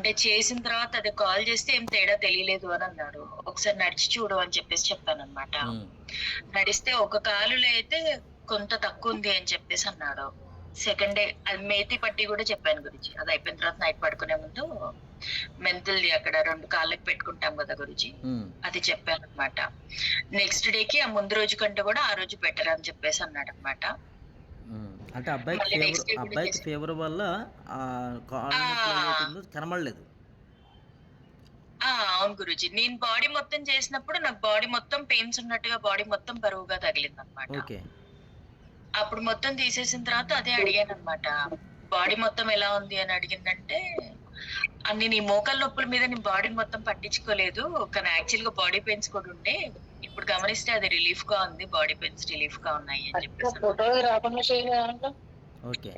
అంటే చేసిన తర్వాత అది కాల్ చేస్తే ఏం తేడా తెలియలేదు అని అన్నాడు. ఒకసారి నడిచి చూడు అని చెప్పేసి చెప్పాను అనమాట నడిస్తే ఒక కాలులో అయితే కొంత తక్కువ ఉంది అని చెప్పేసి అన్నాడు. సెకండ్ డే అది మేతి పట్టి కూడా చెప్పాను గురించి అది అయిపోయిన తర్వాత నైట్ పడుకునే ముందు మెంతుల్ది అక్కడ రెండు కాళ్ళకి పెట్టుకుంటాం కదా గురించి అది చెప్పాను అనమాట నెక్స్ట్ డే ఆ ముందు రోజు కంటే కూడా ఆ రోజు బెటర్ అని చెప్పేసి అన్నాడు అనమాట. అంటే అబ్బాయికి ఫీవర్ అబ్బాయికి. ఫీవర్ వల్ల కనబడలేదు. అవును గురుజీ. నేను బాడీ మొత్తం చేసినప్పుడు నాకు బాడీ మొత్తం పెయిన్స్ ఉన్నట్టుగా బాడీ మొత్తం బరువుగా తగిలింది అనమాట అప్పుడు మొత్తం తీసేసిన తర్వాత అదే అడిగాను అనమాట బాడీ మొత్తం ఎలా ఉంది? అని అడిగిందంటే అన్ని నీ మోకాల నొప్పుల మీద నీ బాడీ మొత్తం పట్టించుకోలేదు. కానీ యాక్చువల్గా బాడీ పెయిన్స్ కూడా ఉండే. ఇప్పుడు గమనిస్తే అది రిలీఫ్గా ఉంది బాడీ పెయిన్స్ రిలీఫ్గా ఉన్నాయి అని చెప్పేసి ఫోటో రాకుండా చేయాలంటే? ఓకే.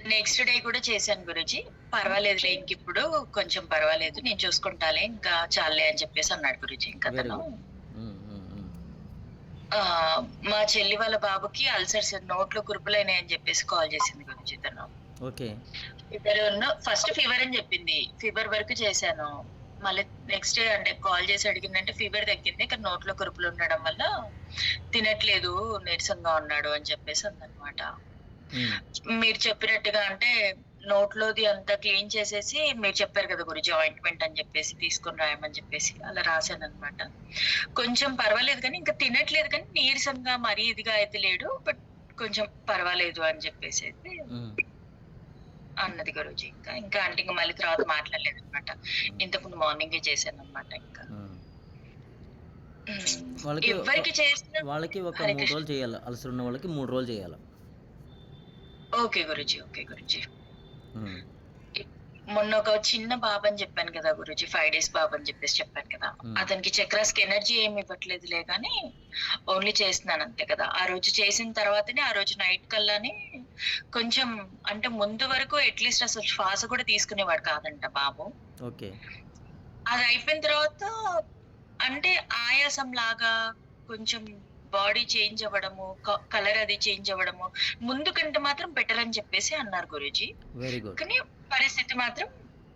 నెక్స్ట్ డే కూడా చేశాను గురుజీ. పర్వాలేదులే ఇంక ఇప్పుడు కొంచెం పర్వాలేదు నేను చూసుకుంటాలే ఇంకా చాలే అని చెప్పేసి అన్నాడు గురుజీ. ఇంకా తను ఉమ్, ఉమ్. ఆ, మా చెల్లి వాళ్ళ బాబుకి అల్సర్స్ నోట్లో కురుపులైనాయి అని చెప్పేసి కాల్ చేసింది గురించి తను. ఓకే ఫీవర్ ఫస్ట్ ఫీవర్ అని చెప్పింది. ఫీవర్ వరకు చేశాను. మళ్ళీ నెక్స్ట్ డే అంటే కాల్ చేసి అడిగిందంటే ఫీవర్ తగ్గింది. ఇక్కడ నోట్లో కురుపులు ఉండడం వల్ల తినట్లేదు నీరసంగా ఉన్నాడు అని చెప్పేసి అందనమాట మీరు చెప్పినట్టుగా అంటే నోట్లోది అంతా క్లీన్ చేసేసి మీరు చెప్పారు కదా గురించి ఆయింట్మెంట్ అని చెప్పేసి తీసుకుని రాయమని చెప్పేసి అలా రాశాను అనమాట కొంచెం పర్వాలేదు కానీ ఇంకా తినట్లేదు కానీ నీరసంగా మరీ ఇదిగా అయితే లేడు బట్ కొంచెం పర్వాలేదు అని చెప్పేసి అయితే అన్నది గురుజీ ఇంకా. ఇంకా అంటే ఇంకా మళ్ళీ తర్వాత మాట్లాడలేదు అనమాట ఇంతకుముందు మార్నింగ్ చేశాను అనమాట ఇంకా. వాళ్ళకి ఎవరికి చేసిన వాళ్ళకి ఒక మూడు. రోజులు చేయాలి. అలసర ఉన్న వాళ్ళకి మూడు రోజులు చేయాలి. Okay Guruji okay Guruji. మొన్న ఒక చిన్న బాబు అని చెప్పాను కదా గురుజీ ఫైవ్ డేస్ బాబు అని చెప్పేసి చెప్పాను కదా. అతనికి చక్రాస్కి ఎనర్జీ ఏమి ఇవ్వట్లేదులే కానీ ఓన్లీ చేస్తున్నాను అంతే కదా. ఆ రోజు చేసిన తర్వాతనే ఆ రోజు నైట్ కల్లానే కొంచెం అంటే ముందు వరకు అట్లీస్ట్ అసలు శ్వాస కూడా తీసుకునేవాడు కాదంట బాబు. ఓకే. అది అయిపోయిన తర్వాత అంటే ఆయాసం లాగా కొంచెం బాడీ చేంజ్ అవ్వడము కలర్ అది చేంజ్ అవ్వడము ముందు కంటే మాత్రం బెటర్ అని చెప్పేసి అన్నారు గురూజీ. వెరీ గుడ్ కానీ పరిస్థితి మాత్రం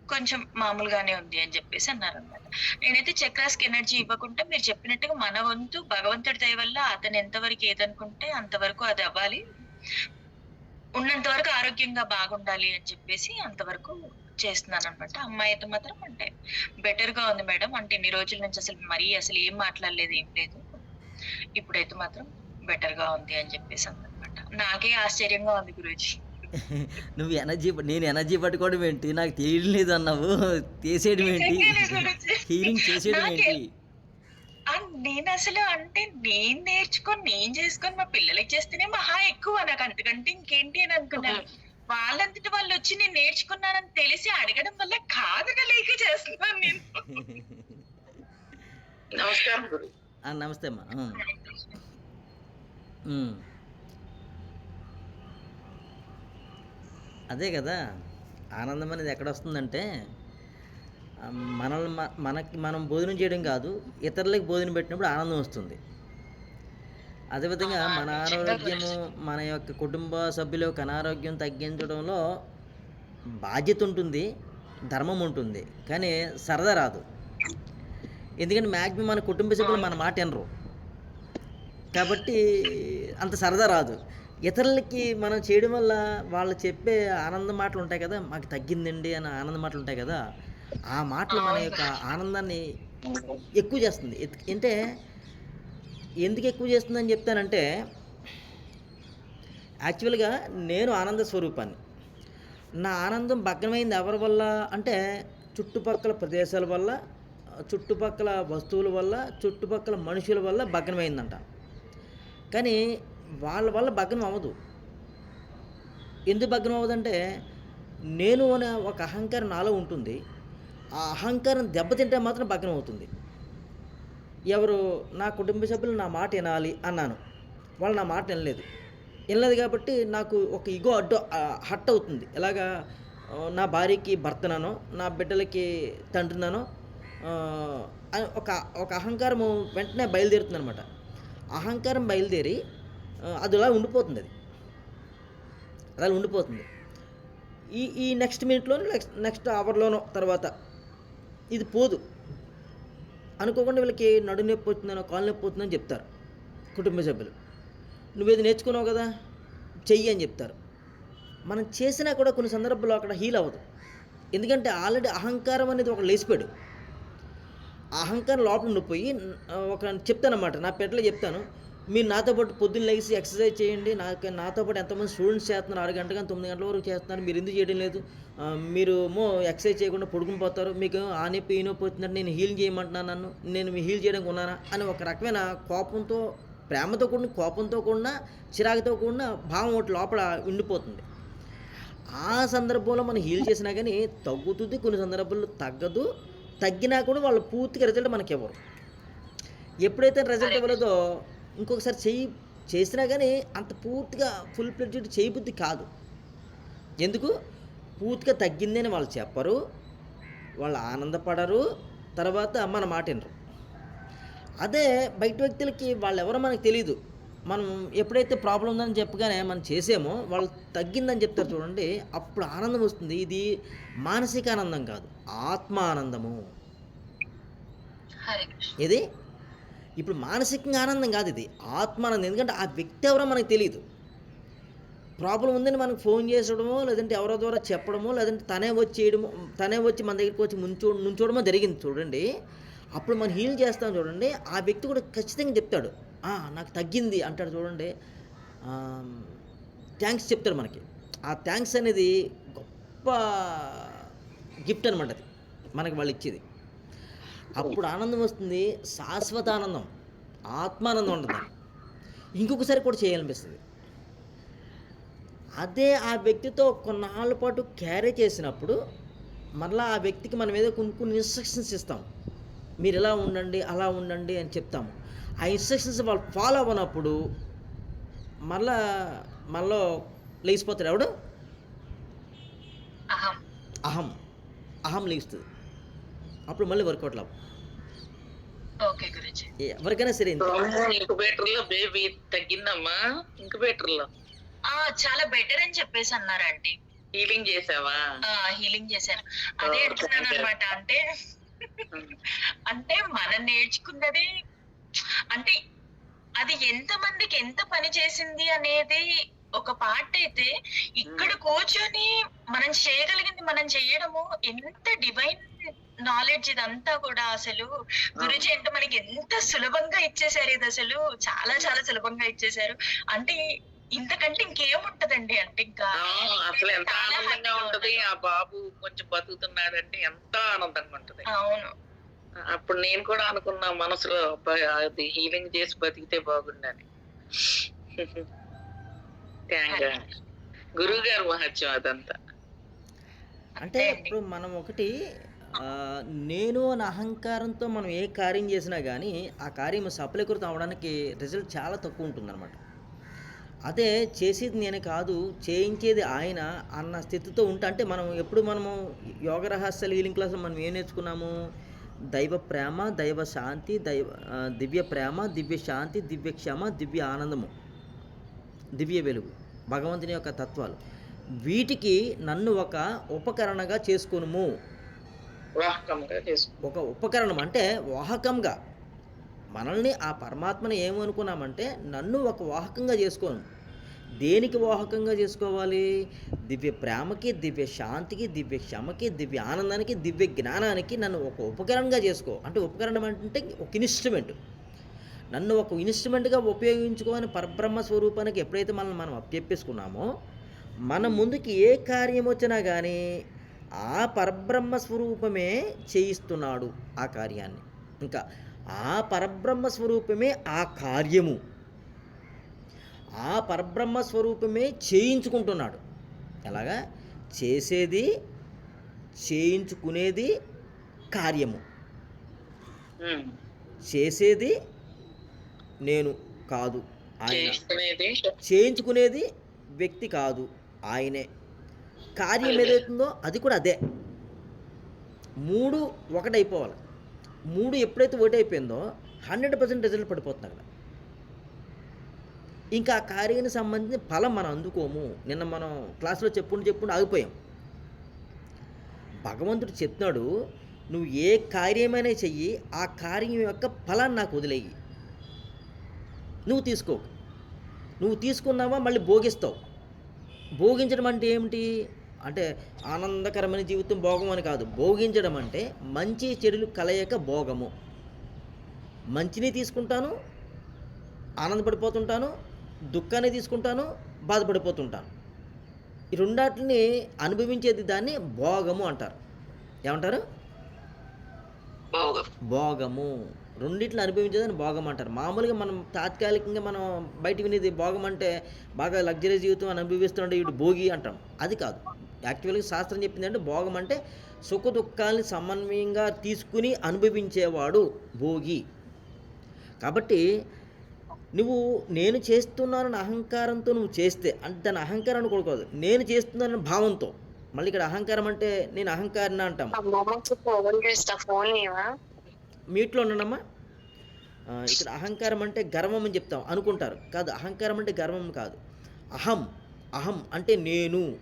కొంచెం మామూలుగానే ఉంది అని చెప్పేసి అన్నారు అనమాట నేనైతే చక్రాస్కి ఎనర్జీ ఇవ్వకుండా మీరు చెప్పినట్టుగా మన వంతు భగవంతుడి దయ వల్ల అతను ఎంతవరకు ఏదనుకుంటే అంతవరకు అది అవ్వాలి. ఉన్నంత వరకు ఆరోగ్యంగా బాగుండాలి అని చెప్పేసి అంతవరకు చేస్తున్నాను అనమాట అమ్మాయి అయితే మాత్రం అంటే బెటర్గా ఉంది మేడం. అంటే ఇన్ని రోజుల నుంచి అసలు మరీ అసలు ఏం మాట్లాడలేదు ఏం లేదు. ఇప్పుడైతే మాత్రం బెటర్గా ఉంది అని చెప్పేసి అనమాట నాకే ఆశ్చర్యంగా ఉంది గురూజీ. నువ్వు ఎనర్జీ నేను ఎనర్జీ పట్టుకోవడం ఏంటి? నాకు తెలియలేదు అన్నావు. తీసేయడం ఏంటి? హీలింగ్ చేసేయడం ఏంటి? నేను అసలు అంటే నేను నేర్చుకొని నేను చేసుకొని మా పిల్లలకి చేస్తేనే మహా ఎక్కువ నాకు అంతకంటే ఇంకేంటి అని అనుకున్నాను. వాళ్ళంతటి వాళ్ళు వచ్చి నేను నేర్చుకున్నానని తెలిసి అడగడం వల్ల కాదనలేక చేస్తున్నాను నేను. నమస్కారం నమస్తే అమ్మా. అదే కదా ఆనందం అనేది ఎక్కడ వస్తుందంటే మనల్ని మనకి మనం భోజనం చేయడం కాదు ఇతరులకు భోజనం పెట్టినప్పుడు ఆనందం వస్తుంది. అదేవిధంగా మన ఆరోగ్యము మన యొక్క కుటుంబ సభ్యుల యొక్క అనారోగ్యం తగ్గించడంలో బాధ్యత ఉంటుంది ధర్మం ఉంటుంది కానీ సరదా రాదు. ఎందుకంటే మ్యాక్సిమం మన కుటుంబ సభ్యులు మన మాట వినరు. కాబట్టి అంత సరదా రాదు. ఇతరులకి మనం చేయడం వల్ల వాళ్ళు చెప్పే ఆనంద మాటలు ఉంటాయి కదా మాకు తగ్గిందండి అని ఆనంద మాటలు ఉంటాయి కదా ఆ మాటలు మన యొక్క ఆనందాన్ని ఎక్కువ చేస్తుంది. అంటే ఎందుకు ఎక్కువ చేస్తుందని చెప్తానంటే యాక్చువల్గా నేను ఆనంద స్వరూపాన్ని. నా ఆనందం భగ్నమైంది ఎవరి వల్ల అంటే చుట్టుపక్కల ప్రదేశాల వల్ల చుట్టుపక్కల వస్తువుల వల్ల చుట్టుపక్కల మనుషుల వల్ల భగ్నమైందంట. కానీ వాళ్ళ వల్ల భగ్నం అవ్వదు ఎందుకు భగ్నం అవ్వదంటే నేను అనే ఒక అహంకారం నాలో ఉంటుంది. ఆ అహంకారం దెబ్బతింటే మాత్రం భగ్నం అవుతుంది ఎవరు నా కుటుంబ సభ్యులు నా మాట వినాలి అన్నాను. వాళ్ళు నా మాట వినలేదు. వినలేదు కాబట్టి నాకు ఒక ఇగో అడ్డు హట్ అవుతుంది. ఎలాగా? నా భార్యకి భర్తననో నా బిడ్డలకి తండ్రినానో ఒక ఒక అహంకారము వెంటనే బయలుదేరుతుంది అనమాట అహంకారం బయలుదేరి అది అలా ఉండిపోతుంది అది. అలా ఉండిపోతుంది. ఈ ఈ నెక్స్ట్ మినిట్లోనూ నెక్స్ట్ నెక్స్ట్ అవర్లోనో తర్వాత ఇది పోదు. అనుకోకుండా వీళ్ళకి నడు నొప్పి వచ్చిందనో కాలు నొప్పి వచ్చిందని చెప్తారు కుటుంబ సభ్యులు. నువ్వేది నేర్చుకున్నావు కదా? చెయ్యి అని చెప్తారు. మనం చేసినా కూడా కొన్ని సందర్భాల్లో అక్కడ హీల్ అవ్వదు. ఎందుకంటే ఆల్రెడీ అహంకారం అనేది ఒక లేచిపోయాడు. ఆ అహంకారం లోపల ఉండిపోయి ఒక చెప్తానమాట నా పెట్టలో చెప్తాను. మీరు నాతో పాటు పొద్దున్న లేచి ఎక్సర్సైజ్ చేయండి. నాకు నాతో పాటు ఎంతమంది స్టూడెంట్స్ చేస్తున్నారు? ఆరు గంటల కానీ తొమ్మిది గంటల వరకు చేస్తున్నారు. మీరు ఎందుకు చేయడం లేదు? మీరు మో ఎక్సర్సైజ్ చేయకుండా పడుకుని పోతారు. మీకు ఆ నొప్పి ఈ నొప్పి వచ్చిందంటే నేను హీల్ చేయమంటున్నాను నన్ను. నేను మీ హీల్ చేయడానికి ఉన్నానా? అని ఒక రకమైన కోపంతో ప్రేమతో కూడిన కోపంతో కూడిన చిరాకుతో కూడిన భావం ఒకటి లోపల ఉండిపోతుంది. ఆ సందర్భంలో మనం హీల్ చేసినా కానీ తగ్గుతుంది. కొన్ని సందర్భాల్లో తగ్గదు. తగ్గినా కూడా వాళ్ళు పూర్తిగా రిజల్ట్ మనకి ఇవ్వరు. ఎప్పుడైతే రిజల్ట్ ఇవ్వలేదో ఇంకొకసారి చెయ్యి చేసినా కానీ అంత పూర్తిగా ఫుల్ ప్లెడ్జెడ్ చేయబుద్ధి కాదు. ఎందుకు? పూర్తిగా తగ్గిందని వాళ్ళు చెప్పరు. వాళ్ళు ఆనందపడరు. తర్వాత మన మాట వినరు. అదే బయట వ్యక్తులకి వాళ్ళు ఎవరో మనకు తెలియదు మనం ఎప్పుడైతే ప్రాబ్లం ఉందని చెప్పగానే మనం చేసామో వాళ్ళు తగ్గిందని చెప్తారు చూడండి అప్పుడు ఆనందం వస్తుంది. ఇది మానసిక ఆనందం కాదు ఆత్మ ఆనందము ఇది ఇప్పుడు మానసికంగా ఆనందం కాదు ఇది. ఆత్మానందం ఎందుకంటే ఆ వ్యక్తి ఎవరో మనకు తెలియదు ప్రాబ్లం ఉందని మనకు ఫోన్ చేసడమో లేదంటే ఎవరో ద్వారా చెప్పడమో లేదంటే తనే వచ్చి చేయడమో తనే వచ్చి మన దగ్గరికి వచ్చి ముంచు నుంచోడమో జరిగింది చూడండి. అప్పుడు మనం హీల్ చేస్తాం చూడండి. ఆ వ్యక్తి కూడా ఖచ్చితంగా చెప్తాడు. నాకు తగ్గింది అంటాడు చూడండి. థ్యాంక్స్ చెప్తాడు మనకి. ఆ థ్యాంక్స్ అనేది గొప్ప గిఫ్ట్ అనమాట అది. మనకి వాళ్ళు ఇచ్చేది. అప్పుడు ఆనందం వస్తుంది శాశ్వత ఆనందం ఆత్మానందం ఉంటుంది. ఇంకొకసారి కూడా చేయాలనిపిస్తుంది. అదే ఆ వ్యక్తితో కొన్నాళ్ళ పాటు క్యారీ చేసినప్పుడు మరలా ఆ వ్యక్తికి మనం ఏదో కొన్ని కొన్ని ఇన్స్ట్రక్షన్స్ ఇస్తాం. మీరు ఇలా ఉండండి అలా ఉండండి అని చెప్తాము. ఆ ఇన్స్ట్రక్షన్స్ వాళ్ళు ఫాలో అవ్వనప్పుడు మళ్ళా మనలో లేచిపోతాడు ఎవడు? అహం. అహం. అహం లేస్తుంది. అప్పుడు మళ్ళీ వర్కౌట్ లాభం ఓకే గురుజీ. ఎవరికైనా సరే ఇంతే. ఇంకుబేటర్లో బేబీ తగ్గిందమ్మా. ఇంకుబేటర్లో. ఆ చాలా బెటర్ అని చెప్పేసి అన్నారు ఆంటీ హీలింగ్ చేసావా హీలింగ్ చేశాను. అదే. అనమాట అంటే అంటే మనం నేర్చుకున్నది అంటే అది ఎంత మందికి ఎంత పని చేసింది అనేది ఒక పార్ట్ అయితే ఇక్కడ కూర్చొని మనం చేయగలిగింది మనం చేయడము ఎంత డివైన్ నాలెడ్జ్ ఇదంతా కూడా అసలు గురుజీ అంటే మనకి ఎంత సులభంగా ఇచ్చేసారు ఇది అసలు. చాలా చాలా సులభంగా ఇచ్చేసారు అంటే ఇంతకంటే ఇంకేముంటదండి? అంటే ఇంకా ఆ, అసలు ఎంత ఆనందంగా ఉంటది. ఆ బాబు కొంచెం బతుకుతున్నాడంటే ఎంత ఆనందంగా ఉంటది. అవును. అప్పుడు నేను కూడా అనుకున్నా మనసులో "అబ్బాయి, అది హీలింగ్ చేసి బతికితే బాగుండని. థ్యాంక్ గురువు గారు మహత్యం అదంతా. అంటే. ఇప్పుడు మనం ఒకటి నేను అనే అహంకారంతో మనం ఏ కార్యం చేసినా కానీ ఆ కార్యం సఫలీకృతం అవడానికి రిజల్ట్ చాలా తక్కువ ఉంటుందన్నమాట. అదే చేసేది నేను కాదు చేయించేది ఆయన అన్న స్థితితో ఉంటా. అంటే మనం ఎప్పుడు మనము యోగ రహస్యాలు హీలింగ్ క్లాస్లో మనం ఏం నేర్చుకున్నాము? దైవ ప్రేమ దైవ శాంతి దైవ దివ్య ప్రేమ దివ్య శాంతి దివ్య క్షమ దివ్య ఆనందము దివ్య వెలుగు భగవంతుని యొక్క తత్వాలు. వీటికి నన్ను ఒక ఉపకరణగా చేసుకోనుము. వాహకంగా చేసుకో ఒక ఉపకరణం అంటే వాహకంగా. మనల్ని ఆ పరమాత్మని ఏమనుకున్నామంటే నన్ను ఒక వాహకంగా చేసుకోను. దేనికి వాహకంగా చేసుకోవాలి? దివ్య ప్రేమకి దివ్య శాంతికి దివ్య క్షమకి దివ్య ఆనందానికి దివ్య జ్ఞానానికి నన్ను ఒక ఉపకరణంగా చేసుకో. అంటే ఉపకరణం అంటే ఒక ఇన్స్ట్రుమెంట్. నన్ను ఒక ఇన్స్ట్రుమెంట్గా ఉపయోగించుకోని పరబ్రహ్మ స్వరూపానికి ఎప్పుడైతే మనం మనం అప్పచెప్పేసుకున్నామో మన ముందుకి ఏ కార్యం వచ్చినా కానీ ఆ పరబ్రహ్మ స్వరూపమే చేయిస్తున్నాడు ఆ కార్యాన్ని. ఇంకా ఆ పరబ్రహ్మ స్వరూపమే ఆ కార్యము. ఆ పరబ్రహ్మ స్వరూపమే చేయించుకుంటున్నాడు. ఎలాగా? చేసేది చేయించుకునేది కార్యము. చేసేది నేను కాదు ఆయన. చేయించుకునేది వ్యక్తి కాదు ఆయనే. కార్యం ఏదైతుందో అది కూడా అదే. మూడు ఒకటైపోవాలి. మూడు ఎప్పుడైతే ఒకటైపోయిందో హండ్రెడ్ పర్సెంట్ రిజల్ట్ పడిపోతుంది అక్కడ ఇంకా ఆ కార్యానికి సంబంధించిన ఫలం మనం అందుకోము. నిన్న మనం క్లాస్లో చెప్పుకుంటూ చెప్పుకుంటూ ఆగిపోయాం. భగవంతుడు చెప్తున్నాడు నువ్వు ఏ కార్యమైనా చెయ్యి ఆ కార్యం యొక్క ఫలాన్ని నాకు వదిలేయి. నువ్వు తీసుకో నువ్వు తీసుకున్నావా మళ్ళీ భోగిస్తావు. భోగించడం అంటే ఏమిటి? అంటే ఆనందకరమైన జీవితం భోగం అని కాదు. భోగించడం అంటే మంచి చెడులు కలయక భోగము. మంచిని తీసుకుంటాను ఆనందపడిపోతుంటాను దుఃఖాన్ని తీసుకుంటాను బాధపడిపోతుంటాను. ఈ రెండాటిని అనుభవించేది దాన్ని భోగము అంటారు. ఏమంటారు? భోగం. భోగము. రెండిట్లు అనుభవించేదని భోగం అంటారు మామూలుగా మనం తాత్కాలికంగా మనం బయట వినేది భోగం అంటే బాగా లగ్జరీ జీవితం అని అనుభవిస్తుంటే ఇటు భోగి అంటాం. అది కాదు. యాక్చువల్గా శాస్త్రం చెప్పింది అంటే భోగం అంటే సుఖ దుఃఖాలని సమన్వయంగా తీసుకుని అనుభవించేవాడు భోగి. కాబట్టి నువ్వు నేను చేస్తున్నానని అహంకారంతో నువ్వు చేస్తే అంటే దాని అహంకారం అనుకోకూడదు నేను చేస్తున్నానని భావంతో. మళ్ళీ ఇక్కడ అహంకారం అంటే నేను అహంకారిన అంటాం. మీట్లో ఉండనమ్మా. ఇక్కడ అహంకారం అంటే గర్వం అని చెప్తాం అనుకుంటారు. కాదు అహంకారం అంటే గర్వం కాదు. అహం అహం అంటే నేను.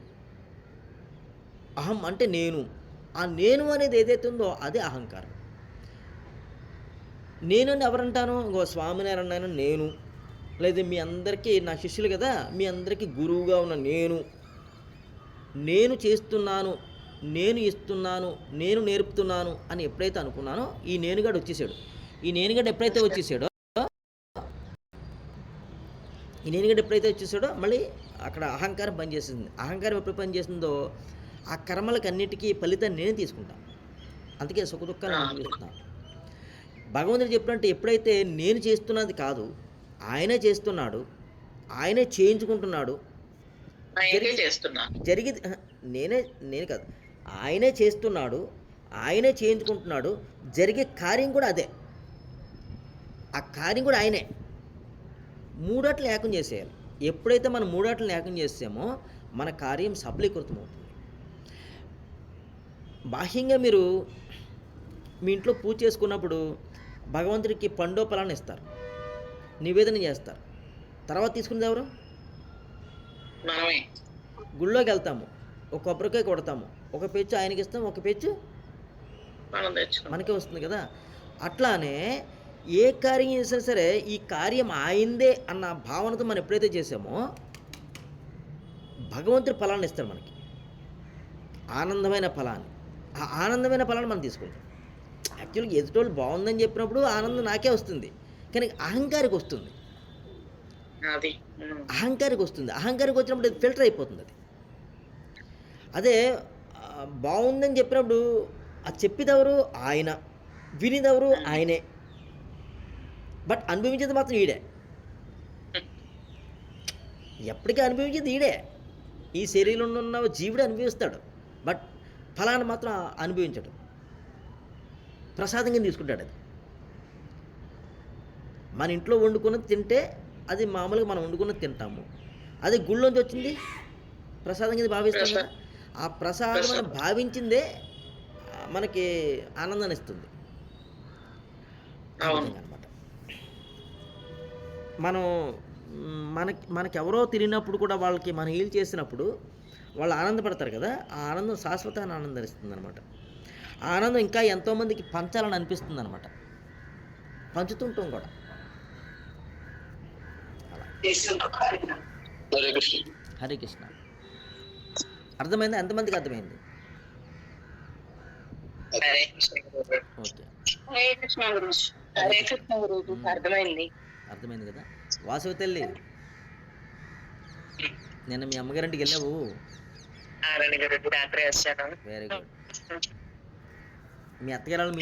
అహం అంటే నేను. ఆ నేను అనేది ఏదైతే ఉందో అదే అహంకారం. నేను అని ఎవరంటాను ఇంకో స్వామినారాయణ నేను. లేదా మీ అందరికీ నా శిష్యులు కదా మీ అందరికీ గురువుగా ఉన్న నేను. నేను చేస్తున్నాను. నేను ఇస్తున్నాను నేను నేర్పుతున్నాను అని ఎప్పుడైతే అనుకున్నానో ఈ నేనుగాడు వచ్చేసాడు. ఈ నేనుగాడు ఎప్పుడైతే వచ్చేసాడో ఈ నేనుగాడు ఎప్పుడైతే వచ్చేసాడో మళ్ళీ అక్కడ అహంకారం పనిచేస్తుంది అహంకారం ఎప్పుడు పనిచేస్తుందో ఆ కర్మలకు అన్నిటికీ ఫలితాన్ని నేను తీసుకుంటాను అందుకే సుఖ దుఃఖాలు అనుభవిస్తున్నాను భగవంతుడు చెప్పినట్టు ఎప్పుడైతే నేను చేస్తున్నది కాదు ఆయనే చేస్తున్నాడు ఆయనే చేయించుకుంటున్నాడు జరిగి నేనే నేను కాదు. ఆయనే చేస్తున్నాడు ఆయనే చేయించుకుంటున్నాడు జరిగే కార్యం కూడా అదే. ఆ కార్యం కూడా ఆయనే. మూడట్లు ఏకం చేసేయాలి. ఎప్పుడైతే మనం మూడట్లు ఏకం చేసామో మన కార్యం సఫలీకృతం అవుతుంది బాహ్యంగా మీరు మీ ఇంట్లో పూజ చేసుకున్నప్పుడు భగవంతుడికి పండో ఫలాన్ని ఇస్తారు. నివేదన చేస్తారు. తర్వాత తీసుకునేది ఎవరు? గుళ్ళోకి వెళ్తాము. ఒక కొబ్బరికాయ కొడతాము. ఒక పెచ్చు ఆయనకి ఇస్తాం ఒక పెచ్చు మనకే వస్తుంది కదా. అట్లానే ఏ కార్యం చేసినా సరే ఈ కార్యం ఆయిందే అన్న భావనతో మనం ఎప్పుడైతే చేసామో భగవంతుడి ఫలాన్ని ఇస్తాడు మనకి. ఆనందమైన ఫలాన్ని. ఆ ఆనందమైన ఫలాన్ని మనం తీసుకుంటాం. యాక్చువల్గా ఎదుటోళ్ళు బాగుందని చెప్పినప్పుడు ఆనందం నాకే వస్తుంది. కానీ అహంకారికి వస్తుంది. అహంకారికి వస్తుంది. అహంకారికి వచ్చినప్పుడు ఫిల్టర్ అయిపోతుంది అది. అదే బాగుందని చెప్పినప్పుడు అది చెప్పేదెవరు? ఆయన. వినేదెవరు? ఆయనే. బట్ అనుభవించేది మాత్రం ఈడే. ఎప్పటికీ అనుభవించేది ఈడే. ఈ శరీరంలో ఉన్న జీవుడు అనుభవిస్తాడు. బట్ ఫలాన్ని మాత్రం అనుభవించడు. ప్రసాదంగా తీసుకుంటాడు అది. మన ఇంట్లో వండుకున్నది తింటే అది మామూలుగా మనం వండుకున్నది తింటాము. అది గుళ్ళోంచి వచ్చింది? ప్రసాదం కింద భావిస్తాం కదా. ఆ ప్రసాదం. మనం భావించిందే మనకి ఆనందాన్ని ఇస్తుంది. అనమాట మనం మనకి మనకి ఎవరో తిరిగినప్పుడు కూడా వాళ్ళకి మనం హీల్ చేసినప్పుడు వాళ్ళు ఆనందపడతారు కదా ఆ ఆనందం శాశ్వతమైన ఆనందం ఇస్తుంది అనమాట ఆ ఆనందం ఇంకా ఎంతోమందికి పంచాలని అనిపిస్తుంది అనమాట పంచుతుంటాం కూడా. హరే కృష్ణ. హరే కృష్ణ. అర్థమైంది? ఎంతమందికి అర్థమైంది? అర్థమైంది. అర్థమైంది కదా? వాసవి తల్లి నిన్న మీ అమ్మగారింటికి వెళ్ళావు? వెరీ గుడ్ మీ అత్తగారు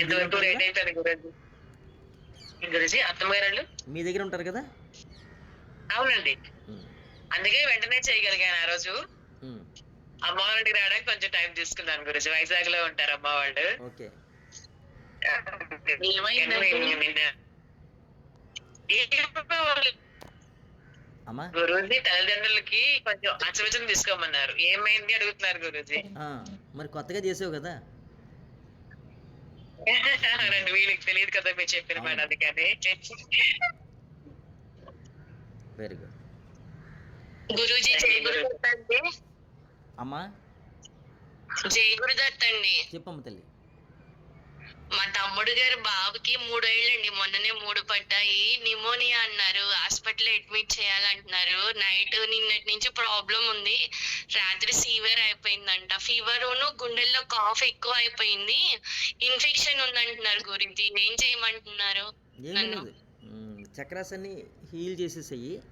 మీ దగ్గర ఉంటారు కదా? అవునండి. అందుకే వెంటనే చేయగలిగాను ఆ రోజు. అమ్మ వాళ్ళకి రావడానికి కొంచెం టైం తీసుకున్నాను గురించి వైజాగ్లో ఉంటారు అమ్మ వాళ్ళు. ఓకే. గురూజీ తల్లిదండ్రులకి కొంచెం అచ్చవచనం తీసుకోమన్నారు. ఏమైంది అడుగుతున్నారు గురూజీ. ఆ, మరి కొత్తగా చేసావు కదా? రండి వీళ్ళకి తెలియదు కదా మీరు చెప్పిన మాట అందుకని. వెరీ గుడ్ గురూజీ జై గురు చెప్పండి. అమ్మా? జై గురుదత్ అండి. చెప్పమ్మ తల్లి. మా తమ్ముడు గారి బాబుకి మూడేళ్ళండి. మొన్ననే మూడు పడ్డాయి. నిమోనియా అన్నారు. Hospital admit చేయాలంటున్నారు. నైట్ నిన్నటి నుంచి ప్రాబ్లం ఉంది. రాత్రి ఫీవర్ అయిపోయిందంట. ఫీవర్ గుండెల్లో కాఫ్ ఎక్కువ అయిపోయింది. ఇన్ఫెక్షన్ ఉందంటున్నారు గురించి ఏం చేయమంటున్నారు? ఏమీ నన్ను. లేదు. మ్, చక్రాస్ అన్ని హీల్ చేసేసాయి.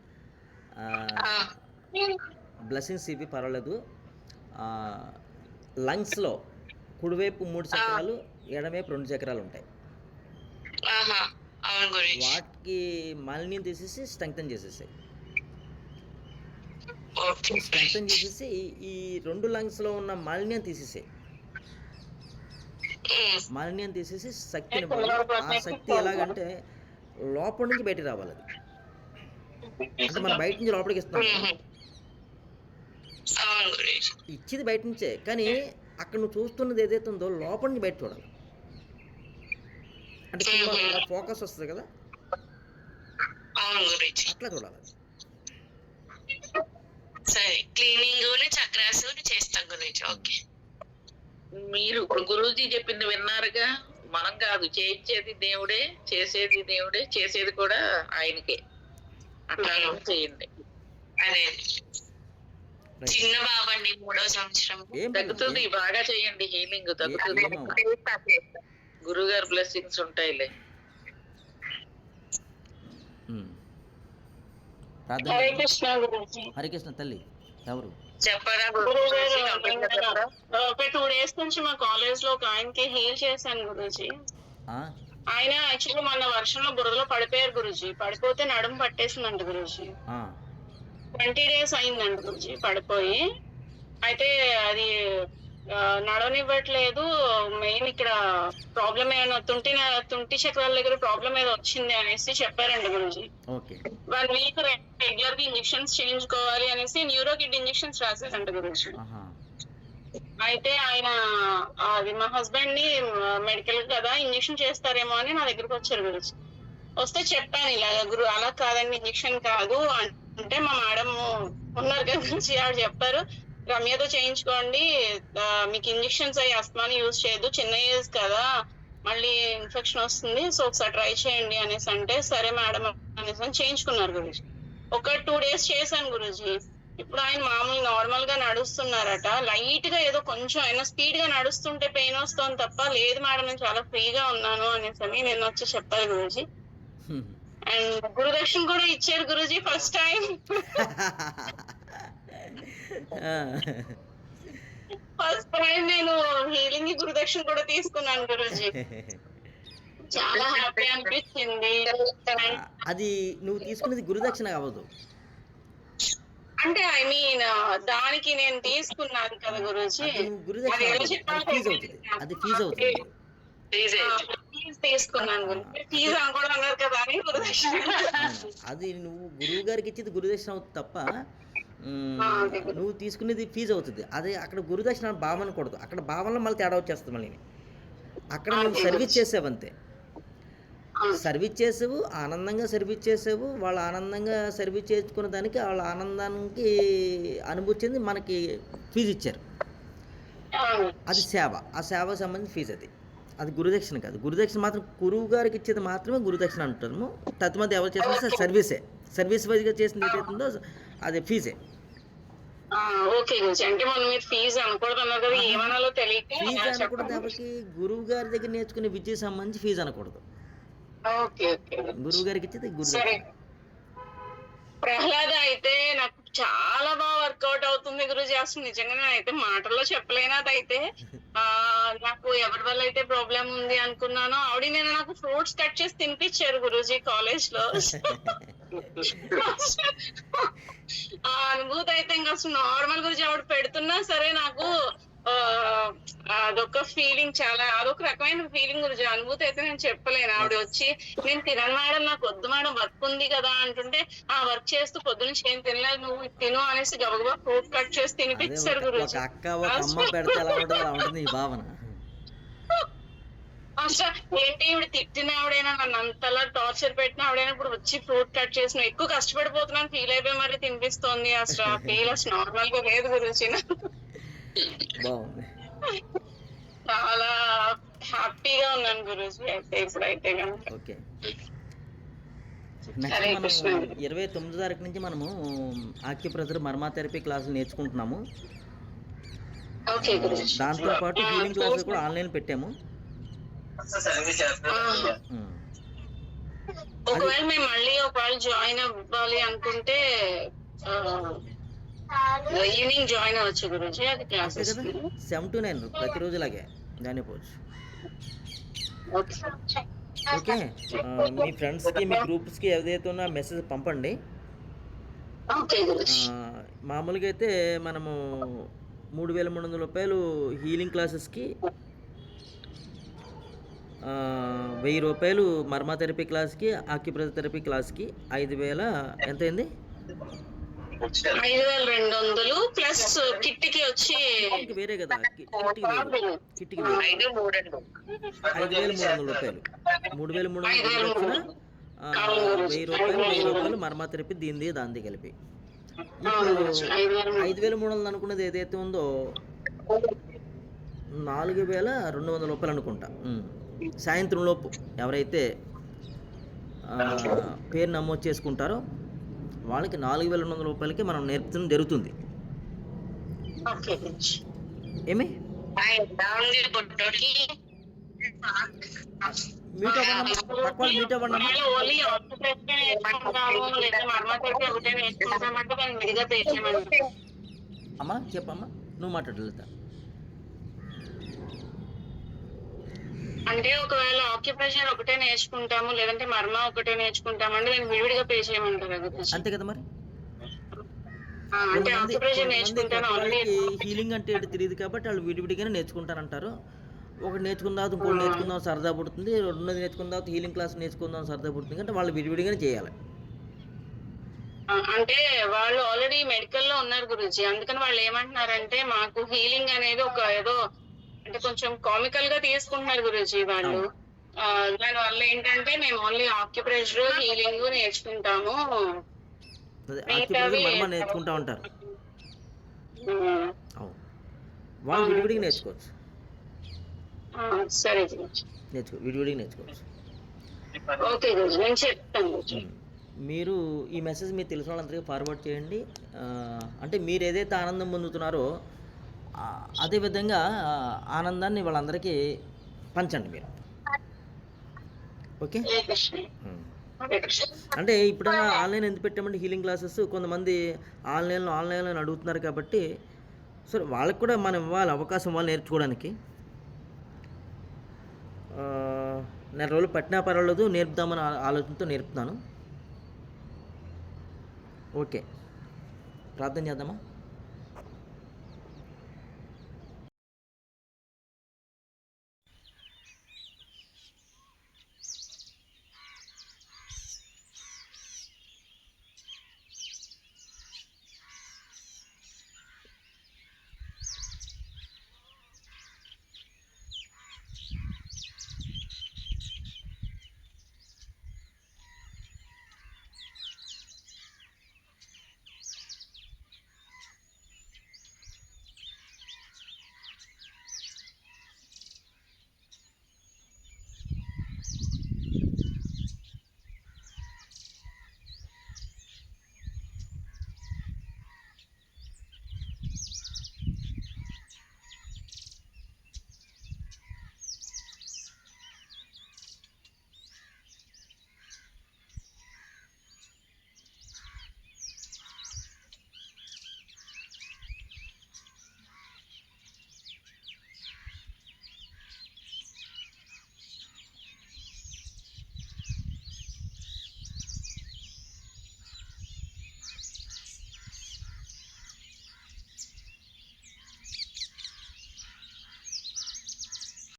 బ్లెస్సింగ్స్ ఇవి పర్వాలేదు. లంగ్స్లో కుడివైపు మూడు చక్రాలు ఎడమవైపు రెండు చక్రాలు ఉంటాయి. ఆహా అవును గురించి వాటికి మాలిన్యం తీసేసి స్ట్రెంగ్తన్ చేసేసాయి. స్ట్రెంగ్తన్ చేసేసి ఈ రెండు లంగ్స్లో ఉన్న మాలిన్యం తీసేసాయి. మాలిన్యం తీసేసి శక్తిని ఆ శక్తి ఎలాగంటే లోపల నుంచి బయటికి రావాలి అది. అంటే మనం బయట నుంచి లోపలికి ఇస్తాం ఉమ్. అవును గురించి ఇచ్చేది బయట నుంచే కానీ అక్కడ నువ్వు చూస్తున్నది ఏదైతే ఉందో లోపల నుంచి బయట చూడాలి. అంటే సినిమా ఫోకస్ వస్తుంది కదా? అట్లా చూడాలి. సరే క్లీనింగ్ చక్రాసు చేస్తాం గురించి ఓకే. మీరు ఇప్పుడు గురూజీ చెప్పింది విన్నారుగా? మనం కాదు చేయించేది దేవుడే చేసేది దేవుడే చేసేది కూడా ఆయనకే. అట్లా చేయండి. అదే. చిన్న బాబండి మూడో సంవత్సరం ఏం తగ్గుతుంది. బాగా చేయండి హీలింగ్ తగ్గుతుంది ఏమో. గురువు గారి బ్లెస్సింగ్స్ ఉంటాయిలే ఉమ్. ప్రార్థన హరే. కృష్ణ గురుజీ హరికృష్ణ తల్లి ఎవరు చెప్పరా గురువు గురుజీ గారు ఒక టూ డేస్ నుంచి మా కాలేజ్లో ఒక ఆయనకి హీల్ చేశాను గురుజీ ఆ? ఆయన యాక్చువల్లీ మొన్న వర్షంలో బురదలో పడిపోయారు గురుజీ పడిపోతే నడుము పట్టేసిందంట గురుజీ ఆ. ట్వంటీ డేస్ అయిందంట గురుజీ పడిపోయి. అయితే అది నడవనివ్వట్లేదు. మెయిన్ ఇక్కడ ప్రాబ్లం ఏమైనా తుంటి తుంటి చక్రాల దగ్గర ప్రాబ్లం ఏదో వచ్చింది అనేసి చెప్పారండి ఓకే. వన్ వీక్ రెగ్యులర్గా ఇంజెక్షన్స్ చేయించుకోవాలి అనేసి న్యూరో కిడ్ ఇంజెక్షన్స్ రాసేదంట గురుజీ. ఆహా. అయితే ఆయన అది మా హస్బెండ్ని మెడికల్ కదా ఇంజెక్షన్ చేస్తారేమో అని నా దగ్గరకు వచ్చారు గురుజీ. వస్తే చెప్పాను ఇలాగ గురు అలా కాదండి ఇంజెక్షన్ కాదు అంటే అంటే మా మేడం ఉన్నారు కదా గురించి ఆవిడ చెప్పారు. రమ్యతో చేయించుకోండి. మీకు ఇంజెక్షన్స్ అయ్యి అస్మాని యూజ్ చేయదు చిన్న ఏజ్ కదా. మళ్ళీ ఇన్ఫెక్షన్ వస్తుంది. సో ఒకసారి ట్రై చేయండి అనేసి అంటే సరే మేడం అనేసి అని చేయించుకున్నారు గురుజీ. ఒక టూ డేస్ చేశాను గురుజీ. ఇప్పుడు ఆయన మామూలు నార్మల్గా నడుస్తున్నారట. లైట్గా ఏదో కొంచెం అయినా స్పీడ్గా నడుస్తుంటే పెయిన్ వస్తుంది తప్ప లేదు మేడం నేను చాలా ఫ్రీగా ఉన్నాను అనేసి అని నేను వచ్చి చెప్పారు గురుజీ. అండ్ గురుదక్షిణ కూడా ఇచ్చారు Guruji first time. First time నేను హీలింగ్ గురుదక్షిణ కూడా తీసుకున్నాను గురుజీ చాలా హ్యాపీ అనిపించింది. అది నువ్వు తీసుకున్నది గురుదక్షిణ అవ్వదు అంటే ఐ మీన్ దానికి నేను తీసుకున్నాను కదా గురుజీ అది ఫీజు అవుతుంది. అది ఫీజు అవుతుంది. ఫీజు తీసుకున్నాను గురుజీ ఫీజు అని కూడా అన్నారు కదా అని గురుదక్షిణ అవును. అది నువ్వు గురువు గారికి ఇచ్చేది గురుదక్షిణ అవుతుంది తప్ప. నువ్వు తీసుకునేది ఫీజు అవుతుంది. అదే అక్కడ గురుదక్షిణ భావన అనకూడదు. అక్కడ భావనలో మళ్ళీ తేడా వచ్చేస్తుంది మళ్ళీ. అక్కడ నువ్వు సర్వీస్ చేసావు అంతే. సర్వీస్ చేసావు ఆనందంగా సర్వీస్ చేసావు వాళ్ళు ఆనందంగా సర్వీస్ చేసుకున్న దానికి వాళ్ళ ఆనందానికి అనుభూతి చెంది మనకి ఫీజు ఇచ్చారు. అది సేవ. ఆ సేవ సంబంధించి ఫీజు అది. అది గురుదక్షిణ కాదు. గురుదక్షిణ మాత్రం గురువు గారికి ఇచ్చేది మాత్రమే గురుదక్షిణ అంటాము తత్మది ఎవరు చేసిన సర్వీసే. సర్వీస్ వైజ్గా చేసింది ఏదైతుందో అది ఫీజే. ఓకే అంటే మనం మీరు ఫీజు అనకూడదు అన్నారు కదా ఏమనాలో తెలియక ఫీజు అనకూడదు. ఎవరికి గురువు గారి దగ్గర నేర్చుకునే విద్యకు సంబంధించి ఫీజు అనకూడదు. Okay okay. గురువు గారికి ఇచ్చేది గురుదక్షిణ. ప్రహ్లాద అయితే నాకు చాలా బాగా వర్కౌట్ అవుతుంది గురుజీ. అసలు నిజంగా నేనైతే మాటల్లో చెప్పలేను అదైతే. ఆ నాకు ఎవరి వల్ల అయితే ప్రాబ్లం ఉంది అనుకున్నానో ఆవిడ నేను నాకు ఫ్రూట్స్ కట్ చేసి తినిపించారు గురూజీ కాలేజ్లో. ఆ అనుభూతి అయితే ఇంకా అసలు నార్మల్ గురించి ఆవిడ పెడుతున్నా సరే నాకు ఆ, అదొక ఫీలింగ్ చాలా అదొక రకమైన ఫీలింగ్ గురించి అనుభూతి అయితే నేను చెప్పలేను. ఆవిడ వచ్చి నేను తినను మేడం నాకు వద్దు మేడం వర్క్ ఉంది కదా అంటుంటే ఆ వర్క్ చేస్తూ పొద్దున్న ఏం తినలేదు నువ్వు తిను అనేసి గబగబా ఫ్రూట్ కట్ చేసి తినిపించారు గురించి అక్క ఒక అమ్మ పెడితే ఎలా ఉంటుంది? అలా ఉంటుంది ఈ భావన. అసలు ఏంటి ఇవిడ తిట్టిన ఆవిడైనా నన్ను అంతలా టార్చర్ పెట్టిన ఆవిడైనా ఇప్పుడు వచ్చి ఫ్రూట్ కట్ చేసిన ఎక్కువ కష్టపడిపోతున్నాను ఫీల్ అయిపోయి మరి తినిపిస్తోంది అసలు ఫీల్ అసలు నార్మల్గా లేదు గురించి బాగుంది. చాలా హ్యాపీగా ఉన్నాను గురుజీ. అయితే ఇప్పుడైతే ఓకే. ఇరవై తొమ్మిదో తారీఖు నుంచి మనము ఆక్యుప్రెషర్ మర్మాథెరపీ క్లాసులు నేర్చుకుంటున్నాము. దాంతో పాటు హీలింగ్ క్లాసెస్ కూడా ఆన్లైన్ పెట్టాము. ఒకవేళ మేము మళ్ళీ ఒకవేళ జాయిన్ అవ్వాలి అనుకుంటే ఈవినింగ్ జాయిన్ అవ్వచ్చు గురుజీ అది క్లాసెస్ సెవెన్ టు నైన్ ప్రతిరోజులాగే. అయిపోవచ్చు ఓకే. మీ ఫ్రెండ్స్కి మీ గ్రూప్స్కి ఏదైతే ఉన్నా మెసేజ్ పంపండి. మామూలుగా అయితే మనము మూడు వేల మూడు వందల రూపాయలు హీలింగ్ క్లాసెస్కి వెయ్యి రూపాయలు మర్మా థెరపీ క్లాస్కి ఆక్యుప్రెషర్ థెరపీ క్లాస్కి ఐదు వేల ఎంత అయింది ఐదు వేల రెండు వందలు ప్లస్ కిట్కి వచ్చి వేరే కదా కి- కిట్కి వేరు. ఐదు మూడు వందల రూపాయలు. మూడు వేల మూడు వందల వెయ్యి రూపాయలు వెయ్యి రూపాయలు మర్మా థెరపీ దీనిది దాంది కలిపి. ఇప్పుడు ఐదు వేల మూడు- వందలు అనుకున్నది ఏదైతే ఉందో నాలుగు వేల రెండు వందల రూపాయలు అనుకుంటా. సాయంత్రం లోపు ఎవరైతే పేరు నమోదు చేసుకుంటారో వాళ్ళకి నాలుగు వేల రెండు వందల రూపాయలకి మనం నేర్పడం జరుగుతుంది. ఏమి? మీట్ అవ్వండి మీట్ అవ్వండి అమ్మా. ఒకవేళ ఓన్లీ ఆక్యుపేషన్ నేర్చుకుంటాము లేదా మర్మతెరపీ ఒకటే నేర్చుకుంటామంటే దాన్ని విడిగా పే చేయమంటారు అమ్మా చెప్పమ్మా నువ్వు మాట్లాడు లలిత అంటే ఒకవేళ ఆక్యుపేషన్ ఒకటే నేర్చుకుంటాము లేదంటే మర్మ ఒకటే నేర్చుకుంటాము అంటే దాన్ని విడివిడిగా పే చేయమంటారు గురుజీ అంతే కదా మరి? అంటే ఆక్యుపేషన్ నేర్చుకుంటాను హీలింగ్ అంటే ఏంటో తెలియదు కాబట్టి వాళ్ళు విడివిడిగానే నేర్చుకుంటారంటారు. ఒకటి నేర్చుకున్న తర్వాత ఇంకోటి నేర్చుకుందాం సరదా పుడుతుంది రెండోది నేర్చుకున్న తర్వాత హీలింగ్ క్లాస్ నేర్చుకుందాం సరదా పుడుతుంది అంటే వాళ్ళు విడివిడిగానే చేయాలి. అంటే వాళ్ళు ఆల్రెడీ మెడికల్లో ఉన్నారు గురుజీ. అందుకని వాళ్ళు ఏమంటున్నారంటే మాకు హీలింగ్ అనేది ఒక ఏదో అంటే కొంచెం కామికల్గా తీసుకుంటున్నారు గురుజీ వాళ్ళు. దాని వల్ల ఏంటంటే మేము ఓన్లీ ఆక్యుప్రెషర్ హీలింగ్ నేర్చుకుంటాము. నేర్చుకుంటా ఉంటారు. వాళ్ళు విడివిడిగా నేర్చుకోవచ్చు. సరే నేర్చుకో విడివిడిగా నేర్చుకోవచ్చు. ఓకే నేను చెప్తాను. మీరు ఈ మెసేజ్ మీరు తెలిసిన వాళ్ళందరికీ ఫార్వర్డ్ చేయండి. అంటే మీరు ఏదైతే ఆనందం పొందుతున్నారో అదేవిధంగా ఆనందాన్ని వాళ్ళందరికీ పంచండి మీరు. ఓకే? అంటే ఇప్పుడు ఆన్లైన్ ఎందుకు పెట్టామంటే హీలింగ్ క్లాసెస్? కొంతమంది ఆన్లైన్లో ఆన్లైన్లో అడుగుతున్నారు కాబట్టి సరే వాళ్ళకి కూడా మనం ఇవ్వాలి అవకాశం వాళ్ళు నేర్చుకోవడానికి. నెల రోజులు పట్టినా పర్వాలేదు నేర్పుదామని ఆలోచనతో నేర్పుతాను ఓకే. ప్రార్థన చేద్దామా?